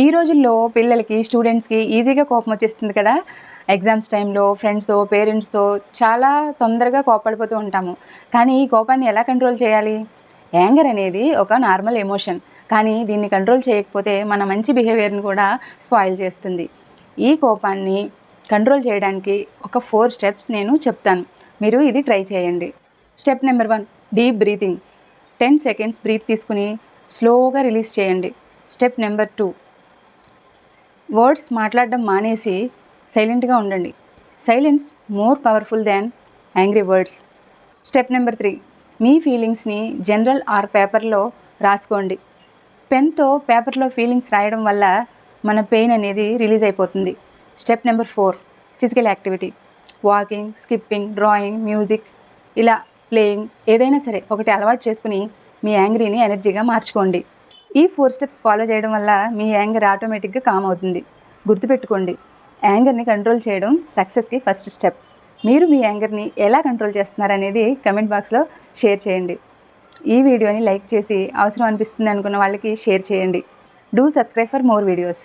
ఈ రోజుల్లో పిల్లలకి స్టూడెంట్స్కి ఈజీగా కోపం వచ్చేస్తుంది కదా. ఎగ్జామ్స్ టైంలో ఫ్రెండ్స్తో పేరెంట్స్తో చాలా తొందరగా కోపడిపోతూ ఉంటాము. కానీ ఈ కోపాన్ని ఎలా కంట్రోల్ చేయాలి? యాంగర్ అనేది ఒక నార్మల్ ఎమోషన్. కానీ దీన్ని కంట్రోల్ చేయకపోతే మన మంచి బిహేవియర్ని కూడా స్పాయిల్ చేస్తుంది. ఈ కోపాన్ని కంట్రోల్ చేయడానికి ఒక ఫోర్ స్టెప్స్ నేను చెప్తాను. మీరు ఇది ట్రై చేయండి. Step number one deep breathing. Ten seconds breath తీసుకుని స్లోగా రిలీజ్ చేయండి. స్టెప్ నెంబర్ టూ వర్డ్స్ మాట్లాడడం మానేసి సైలెంట్గా ఉండండి. Silence more powerful than angry words. Step number three. మీ ఫీలింగ్స్ని జనరల్ ఆర్ పేపర్లో రాసుకోండి. పెన్తో పేపర్లో ఫీలింగ్స్ రాయడం వల్ల మన పెయిన్ అనేది రిలీజ్ అయిపోతుంది. Step number four. Physical activity. Walking skipping drawing music. ఇలా ప్లేయింగ్ ఏదైనా సరే ఒకటి అలవాటు చేసుకుని మీ యాంగ్రీని ఎనర్జీగా మార్చుకోండి. ఈ ఫోర్ స్టెప్స్ ఫాలో చేయడం వల్ల మీ యాంగర్ ఆటోమేటిక్గా కామ్ అవుతుంది. గుర్తుపెట్టుకోండి యాంగర్ని కంట్రోల్ చేయడం సక్సెస్కి ఫస్ట్ స్టెప్ మీరు మీ యాంగర్ని ఎలా కంట్రోల్ చేస్తున్నారు అనేది కమెంట్ బాక్స్లో షేర్ చేయండి. ఈ వీడియోని లైక్ చేసి అవసరం అనిపిస్తుంది అనుకున్న వాళ్ళకి షేర్ చేయండి. Do subscribe for more videos